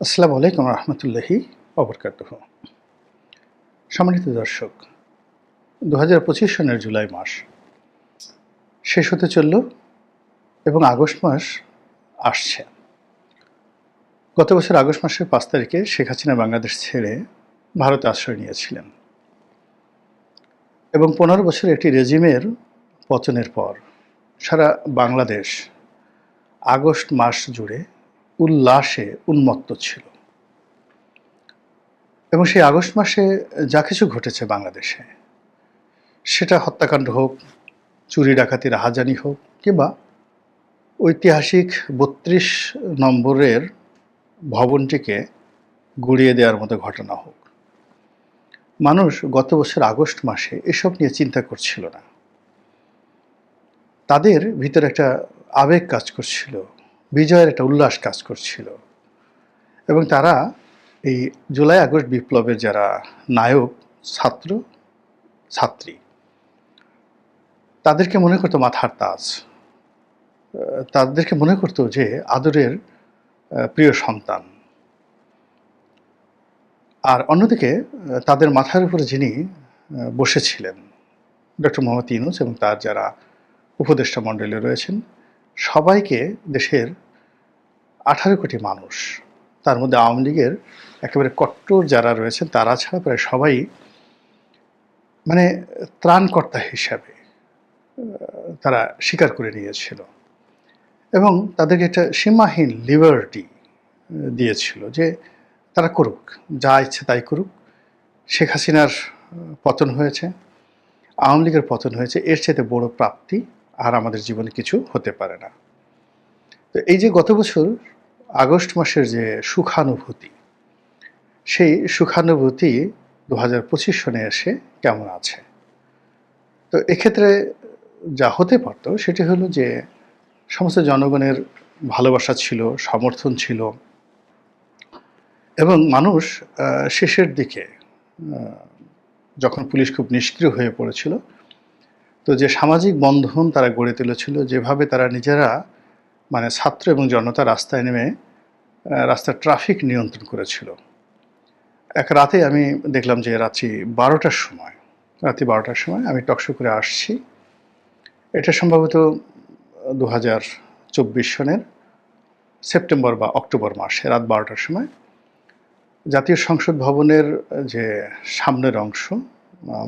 আসসালামু আলাইকুম রহমতুল্লাহি অবরকাত সম্মানিত দর্শক দু হাজার পঁচিশ সনের জুলাই মাস শেষ হতে চলল এবং আগস্ট মাস আসছে। গত বছর আগস্ট মাসের পাঁচ তারিখে শেখ হাসিনা বাংলাদেশ ছেড়ে ভারতে আশ্রয় নিয়েছিলেন এবং পনেরো বছর একটি রেজিমের পতনের পর সারা বাংলাদেশ আগস্ট মাস জুড়ে উল্লাসে উন্মত্ত ছিল। এবং সেই আগস্ট মাসে যা কিছু ঘটেছে বাংলাদেশে, সেটা হত্যাকাণ্ড হোক, চুরি ডাকাতি রাহাজানি হোক, কিংবা ঐতিহাসিক বত্রিশ নম্বরের ভবনটিকে গুড়িয়ে দেওয়ার মতো ঘটনা হোক। মানুষ গত বছর আগস্ট মাসে এসব নিয়ে চিন্তা করছিল না। তাদের ভিতরে একটা আবেগ কাজ করছিল। বিজয়ের একটা উল্লাস কাজ করছিল। এবং তারা এই জুলাই আগস্ট বিপ্লবের যারা নায়ক, ছাত্র, ছাত্রী, তাদেরকে মনে করতো মাথার তাজ। তাদেরকে মনে করতো যে আদরের প্রিয় সন্তান। আর অন্যদিকে তাদের মাথার উপরে যিনি বসেছিলেন, ডক্টর মোহাম্মদ ইউনুস এবং তার যারা উপদেষ্টা মণ্ডলী রয়েছেন সবাইকে দেশের আঠারো কোটি মানুষ, তার মধ্যে আওয়ামী লীগের একেবারে কট্টর যারা রয়েছেন, তারা ছাড়া প্রায় সবাই মানে ত্রাণকর্তা হিসাবে তারা স্বীকার করে নিয়েছিল। এবং তাদেরকে একটা সীমাহীন লিবার্টি দিয়েছিল যে তারা করুক, যা ইচ্ছে তাই করুক। শেখ হাসিনার পতন হয়েছে, আওয়ামী লীগের পতন হয়েছে, এর চাইতে বড় প্রাপ্তি আর আমাদের জীবনে কিছু হতে পারে না। তো এই যে গত বছর আগস্ট মাসের যে সুখানুভূতি, সেই সুখানুভূতি দু হাজার পঁচিশ সনে এসে কেমন আছে? তো এক্ষেত্রে যা হতে পারত সেটি হলো যে সমস্ত জনগণের ভালোবাসা ছিল, সমর্থন ছিল এবং মানুষ শেষের দিকে যখন পুলিশ খুব নিষ্ক্রিয় হয়ে পড়েছিল তো যে সামাজিক বন্ধন তারা গড়ে তুলেছিল, যেভাবে তারা নিজেরা মানে ছাত্র এবং জনতা রাস্তায় নেমে রাস্তার ট্রাফিক নিয়ন্ত্রণ করেছিল। এক রাতে আমি দেখলাম যে রাত্রি বারোটার সময়, রাত্রি বারোটার সময় আমি টকশো করে আসছি। এটা সম্ভবত দু হাজার চব্বিশ সনের সেপ্টেম্বর বা অক্টোবর মাসে, রাত বারোটার সময়। জাতীয় সংসদ ভবনের যে সামনের অংশ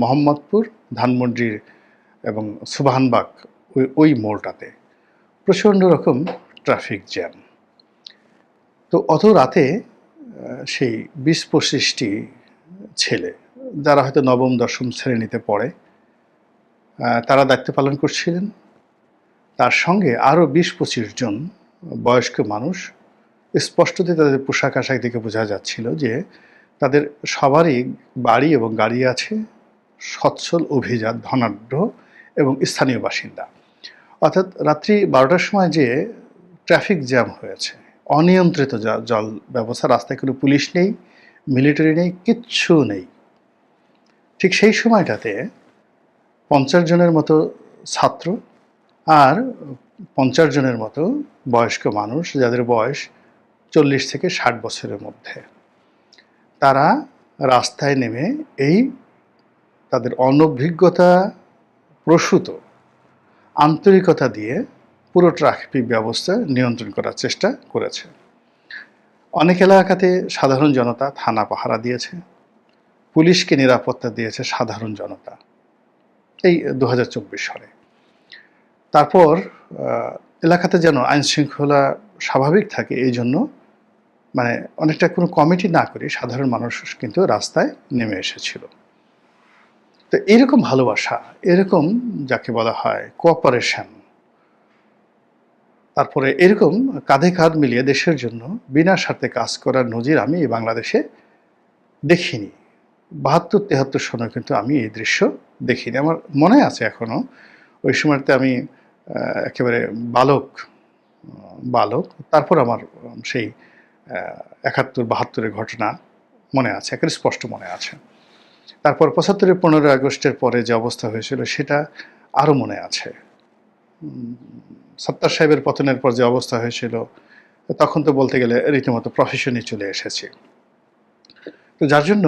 মোহাম্মদপুর ধানমন্ডির এবং সুবাহানবাগ ওই ওই মোড়টাতে। প্রচণ্ড রকম ট্রাফিক জ্যাম। তো অত রাতে সেই বিশ পঁচিশটি ছেলে, যারা হয়তো নবম, দশম শ্রেণীতে পড়ে তারা দায়িত্ব পালন করছিলেন। তার সঙ্গে আরও বিশ পঁচিশ জন বয়স্ক মানুষ স্পষ্টতই তাদের পোশাক আশাক দেখে বোঝা যাচ্ছিল যে তাদের সবারই বাড়ি এবং গাড়ি আছে, সচ্ছল, অভিজাত, ধনাঢ্য এবং স্থানীয় বাসিন্দা। অর্থাৎ রাত্রি বারোটার সময় যে ট্রাফিক জ্যাম হয়েছে, অনিয়ন্ত্রিত জল ব্যবস্থা, রাস্তায় কোনো পুলিশ নেই, মিলিটারি নেই, কিচ্ছু নেই। ঠিক সেই সময়টাতে পঞ্চাশ জনের মতো ছাত্র আর পঞ্চাশ জনের মতো বয়স্ক মানুষ, যাদের বয়স চল্লিশ থেকে ষাট বছরের মধ্যে, তারা রাস্তায় নেমে এই তাদের অনভিজ্ঞতা প্রসূত। আন্তরিকতা দিয়ে পুরো ট্রাফিক ব্যবস্থা নিয়ন্ত্রণ করার চেষ্টা করেছে। অনেক এলাকাতে সাধারণ জনতা থানা পাহারা দিয়েছে। পুলিশকে নিরাপত্তা দিয়েছে সাধারণ জনতা। এই দু হাজার চব্বিশ সালে। তারপর এলাকাতে যেন আইন শৃঙ্খলা স্বাভাবিক থাকে, এই জন্য মানে অনেকটা কোনো কমিটি না করে সাধারণ মানুষ কিন্তু রাস্তায় নেমে এসেছিল। তো এরকম ভালোবাসা, এরকম যাকে বলা হয় কোঅপারেশন তারপরে এরকম কাঁধে কাঁধ মিলিয়ে দেশের জন্য বিনা স্বার্থে কাজ করার নজির আমি এই বাংলাদেশে দেখিনি। বাহাত্তর, তেহাত্তর সনে কিন্তু আমি এই দৃশ্য দেখিনি। আমার মনে আছে এখনও ওই সময়তে আমি একেবারে বালক বালক, তারপর আমার সেই একাত্তর, বাহাত্তরের ঘটনা মনে আছে, একেবারে স্পষ্ট মনে আছে। তারপর পঁচাত্তরের পনেরোই আগস্টের পরে যে অবস্থা হয়েছিল, সেটা আরও মনে আছে। সত্তার সাহেবের পতনের পর যে অবস্থা হয়েছিল, তখন তো বলতে গেলে রীতিমতো প্রফেশনে চলে এসেছি। তো যার জন্য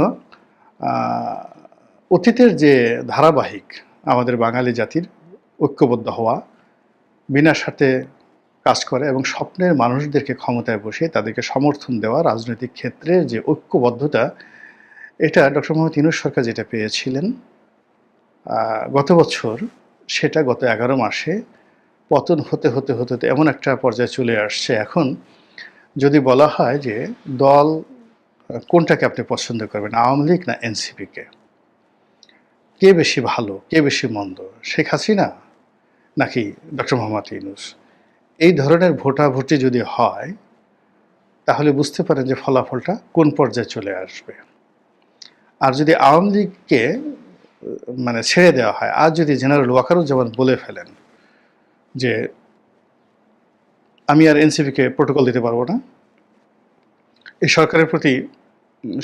অতীতের যে ধারাবাহিক আমাদের বাঙালি জাতির ঐক্যবদ্ধ হওয়া, বিনা স্বার্থে কাজ করে এবং স্বপ্নের মানুষদেরকে ক্ষমতায় বসে তাদেরকে সমর্থন দেওয়া রাজনৈতিক ক্ষেত্রে যে ঐক্যবদ্ধতা এটা ডক্টর মোহাম্মদ ইনুস সরকার যেটা পেয়েছিলেন গত বছর সেটা গত এগারো মাসে পতন হতে হতে হতে হতে এমন একটা পর্যায়ে চলে আসছে। এখন যদি বলা হয় যে দল কোনটাকে আপনি পছন্দ করবেন, আওয়ামী লীগ না এনসিপিকে? কে বেশি ভালো, কে বেশি মন্দ, শেখ হাসিনা নাকি ডক্টর মোহাম্মদ ইউনুস? এই ধরনের ভোটাভুটি যদি হয়, তাহলে বুঝতে পারেন যে ফলাফলটা কোন পর্যায়ে চলে আসবে। আর যদি আওয়ামী লীগকে মানে ছেড়ে দেওয়া হয়, আর যদি জেনারেল ওয়াকারুজ্জামান বলে ফেলেন যে, আমি আর এনসিপিকে প্রোটোকল দিতে পারব না, এই সরকারের প্রতি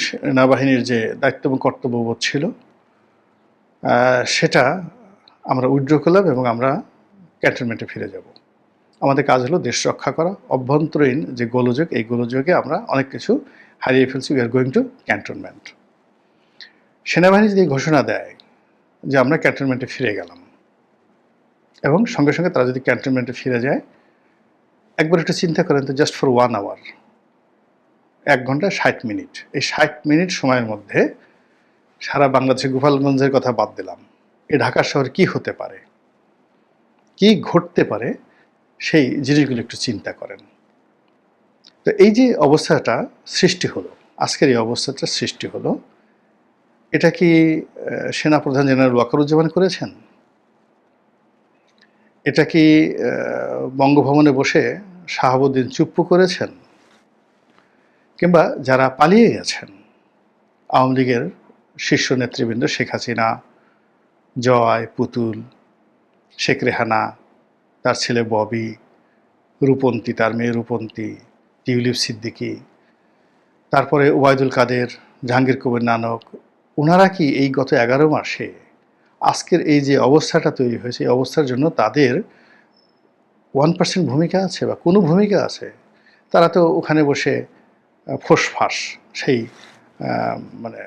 সেনাবাহিনীর যে দায়িত্ব এবং কর্তব্যবোধ ছিল সেটা আমরা উইড্র করলাম এবং আমরা ক্যান্টনমেন্টে ফিরে যাব। আমাদের কাজ হলো দেশ রক্ষা করা, অভ্যন্তরীণ যে গোলযোগ, এই গোলযোগে আমরা অনেক কিছু হারিয়ে ফেলছি we are going to cantonment সেনাবাহিনী যদি ঘোষণা দেয় যে আমরা ক্যান্টনমেন্টে ফিরে গেলাম, এবং সঙ্গে সঙ্গে তারা যদি ক্যান্টনমেন্টে ফিরে যায়, একবার একটু চিন্তা করেন তো জাস্ট ফর ওয়ান আওয়ার এক ঘণ্টা ষাট মিনিট। এই ষাট মিনিট সময়ের মধ্যে সারা বাংলাদেশের গোপালগঞ্জের কথা বাদ দিলাম। এ ঢাকা শহর কি হতে পারে? কি ঘটতে পারে? সেই জিনিসগুলো একটু চিন্তা করেন। তো এই যে অবস্থাটা সৃষ্টি হলো, আজকের এই অবস্থাটা সৃষ্টি হলো এটা কি সেনাপ্রধান জেনারেল ওয়াকারুজ্জামান করেছেন? এটা কি বঙ্গভবনে বসে শাহাবুদ্দিন চুপ্পু করেছেন? কিংবা যারা পালিয়ে গেছেন? আওয়ামী লীগের শীর্ষ নেতৃবৃন্দ শেখ হাসিনা, জয়, পুতুল, শেখ রেহানা, তার ছেলে ববি, রূপন্তী, তার মেয়ে রূপন্তী, টিউলিপ সিদ্দিকী, তারপরে ওবায়দুল কাদের, জাহাঙ্গীর কবির নানক ওনারা কি এই গত এগারো মাসে আজকের এই যে অবস্থাটা তৈরি হয়েছে, এই অবস্থার জন্য তাদের ওয়ান পার্সেন্ট ভূমিকা আছে বা কোনো ভূমিকা আছে? তারা তো ওখানে বসে ফোঁসফাঁস সেই মানে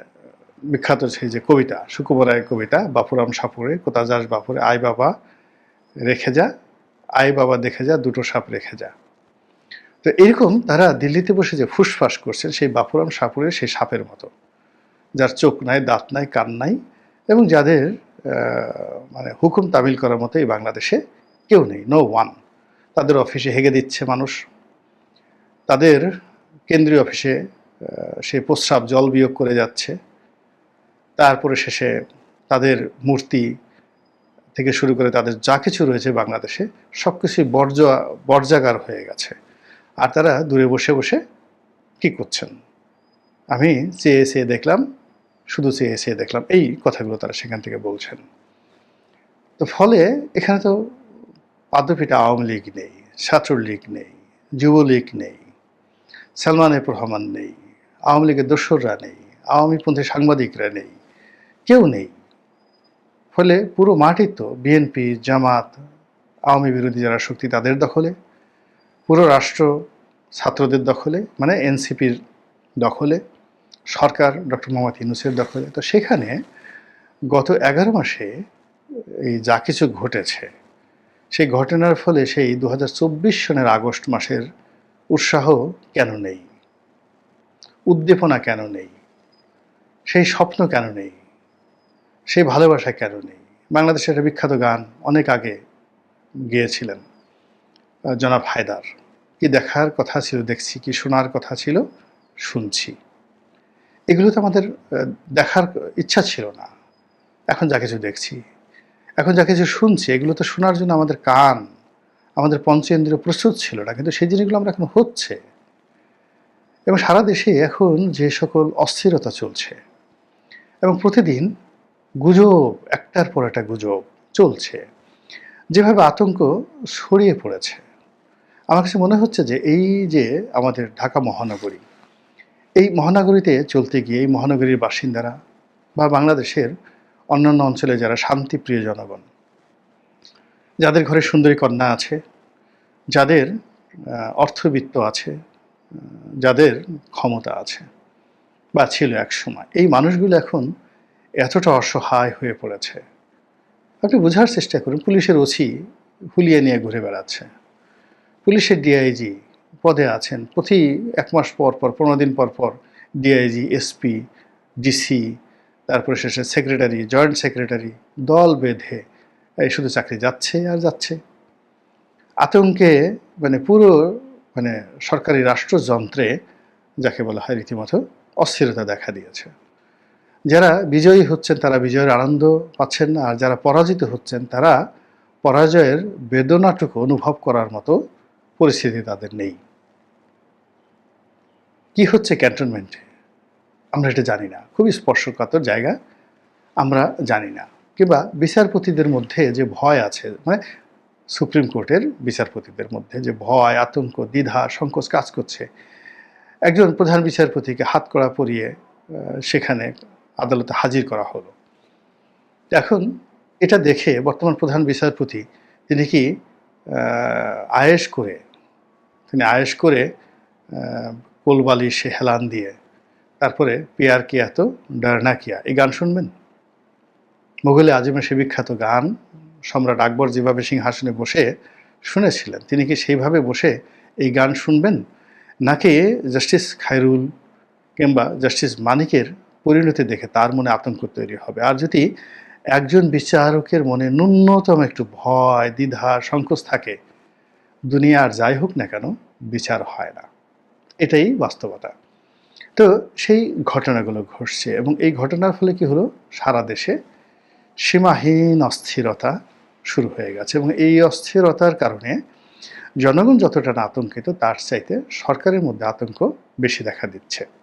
বিখ্যাত সেই যে কবিতা সুকুবরায় কবিতা, বাপুরাম সাপুরে, কোথা যাস বাপুরে আই বাবা রেখে যা আই বাবা দেখে যা, দুটো সাপ রেখে যা। তো এরকম তারা দিল্লিতে বসে যে ফুসফাস করছেন সেই বাপুরাম সাপুরের সেই সাপের মতো। যার চোখ নাই, দাঁত নাই, কান নাই এবং যাদের মানে হুকুম তামিল করার মতো এই বাংলাদেশে কেউ নেই নো ওয়ান তাদের অফিসে হেগে দিচ্ছে মানুষ। তাদের কেন্দ্রীয় অফিসে সে প্রস্রাব, জল বিয়োগ করে যাচ্ছে। তারপরে শেষে তাদের মূর্তি থেকে শুরু করে তাদের যা কিছু রয়েছে বাংলাদেশে সব কিছুই বর্জ বর্জাগার হয়ে গেছে। আর তারা দূরে বসে বসে কি করছেন? আমি চেয়ে চেয়ে দেখলাম শুধু চেয়ে চেয়ে দেখলাম, এই কথাগুলো তারা সেখান থেকে বলছেন। তো ফলে এখানে তো পাদ্যপিঠা আওয়ামী লীগ নেই, ছাত্রলীগ নেই, যুবলীগ নেই, সালমান এফ রহমান নেই, আওয়ামী লীগের দোসররা নেই আওয়ামীপন্থী সাংবাদিকরা নেই, কেউ নেই। ফলে পুরো মাঠই তো বিএনপি, জামাত, আওয়ামী বিরোধী যারা শক্তি তাদের দখলে, পুরো রাষ্ট্র ছাত্রদের দখলে মানে এনসিপির দখলে সরকার ডক্টর মোহাম্মদ ইউনুসের দখলে। তো সেখানে গত এগারো মাসে এই যা কিছু ঘটেছে, সেই ঘটনার ফলে সেই দু হাজার চব্বিশ সনের আগস্ট মাসের উৎসাহ কেন নেই? উদ্দীপনা কেন নেই? সেই স্বপ্ন কেন নেই? সেই ভালোবাসা কেন নেই? বাংলাদেশের একটা বিখ্যাত গান অনেক আগে গিয়েছিলেন জনাব হায়দার। কি দেখার কথা ছিল, দেখছি, কি শোনার কথা ছিল, শুনছি। এগুলো তো আমাদের দেখার ইচ্ছা ছিল না। এখন যা কিছু দেখছি, এখন যা কিছু শুনছি, এগুলো তো শোনার জন্য আমাদের কান, আমাদের পঞ্চেন্দ্রিয় প্রস্তুত ছিল না, কিন্তু সেই জিনিসগুলো আমরা এখন হচ্ছে। এবং সারা দেশে এখন যে সকল অস্থিরতা চলছে, এবং প্রতিদিন গুজব, একটার পর একটা গুজব চলছে, যেভাবে আতঙ্ক ছড়িয়ে পড়েছে। আমার কাছে মনে হচ্ছে যে এই যে আমাদের ঢাকা মহানগরী এই মহানগরীতে চলতে গিয়ে এই মহানগরীর বাসিন্দারা বা বাংলাদেশের অন্যান্য অঞ্চলে যারা শান্তিপ্রিয় জনগণ, যাদের ঘরে সুন্দরী কন্যা আছে, যাদের অর্থবিত্ত আছে যাদের ক্ষমতা আছে, বা ছিল এক সময়, এই মানুষগুলো এখন এতটা অসহায় হয়ে পড়েছে। আপনি বোঝার চেষ্টা করুন, পুলিশের ওসি হুলিয়ে নিয়ে ঘুরে বেড়াচ্ছে। পুলিশের ডিআইজি পদে আছেন। প্রতি এক মাস পর পর, পনেরো দিন পর পর ডিআইজি এসপি ডিসি তারপরে শেষে সেক্রেটারি জয়েন্ট সেক্রেটারি দল বেঁধে এই শুধু চাকরি যাচ্ছে আর যাচ্ছে। আতঙ্কে মানে পুরো মানে সরকারি রাষ্ট্রযন্ত্রে যাকে বলা হয় রীতিমতো অস্থিরতা দেখা দিয়েছে। যারা বিজয়ী হচ্ছেন তারা বিজয়ের আনন্দ পাচ্ছেন না, আর যারা পরাজিত হচ্ছেন তারা পরাজয়ের বেদনাটুকু অনুভব করার মতো পরিস্থিতি তাদের নেই। কি হচ্ছে ক্যান্টনমেন্টে? আমরা এটা জানি না। খুবই স্পর্শকাতর জায়গা, আমরা জানি না। কিংবা বিচারপতিদের মধ্যে যে ভয় আছে মানে সুপ্রিম কোর্টের বিচারপতিদের মধ্যে যে ভয়, আতঙ্ক, দ্বিধা, সংকোচ কাজ করছে। একজন প্রধান বিচারপতিকে হাত করা পরিয়ে সেখানে আদালতে হাজির করা হলো। এখন এটা দেখে বর্তমান প্রধান বিচারপতি, তিনি কি আয়েশ করে, তিনি আয়েশ করে আহ, কোলবালি সে হেলান দিয়ে। তারপরে পিয়ার কিয়া তো ডারনা কিয়া। এই গান শুনবেন? মুঘলে আজমের সে বিখ্যাত গান সম্রাট আকবর যেভাবে সিংহাসনে বসে শুনেছিলেন তিনি কি সেইভাবে বসে এই গান শুনবেন? নাকি জাস্টিস খায়রুল কিংবা জাস্টিস মানিকের পরিণতি দেখে তার মনে আতঙ্ক তৈরি হবে? আর যদি একজন বিচারকের মনে ন্যূনতম একটু ভয় দ্বিধা সংকোচ থাকে দুনিয়ার যাই হোক না কেন বিচার হয় না। এটাই বাস্তবতা। তো সেই ঘটনাগুলো ঘটছে এবং এই ঘটনার ফলে কি হলো? সারা দেশে সীমাহীন অস্থিরতা শুরু হয়ে গেছে এবং এই অস্থিরতার কারণে জনগণ যতটা আতঙ্কিত, তার চাইতে সরকারের মধ্যে আতঙ্ক বেশি দেখা দিচ্ছে।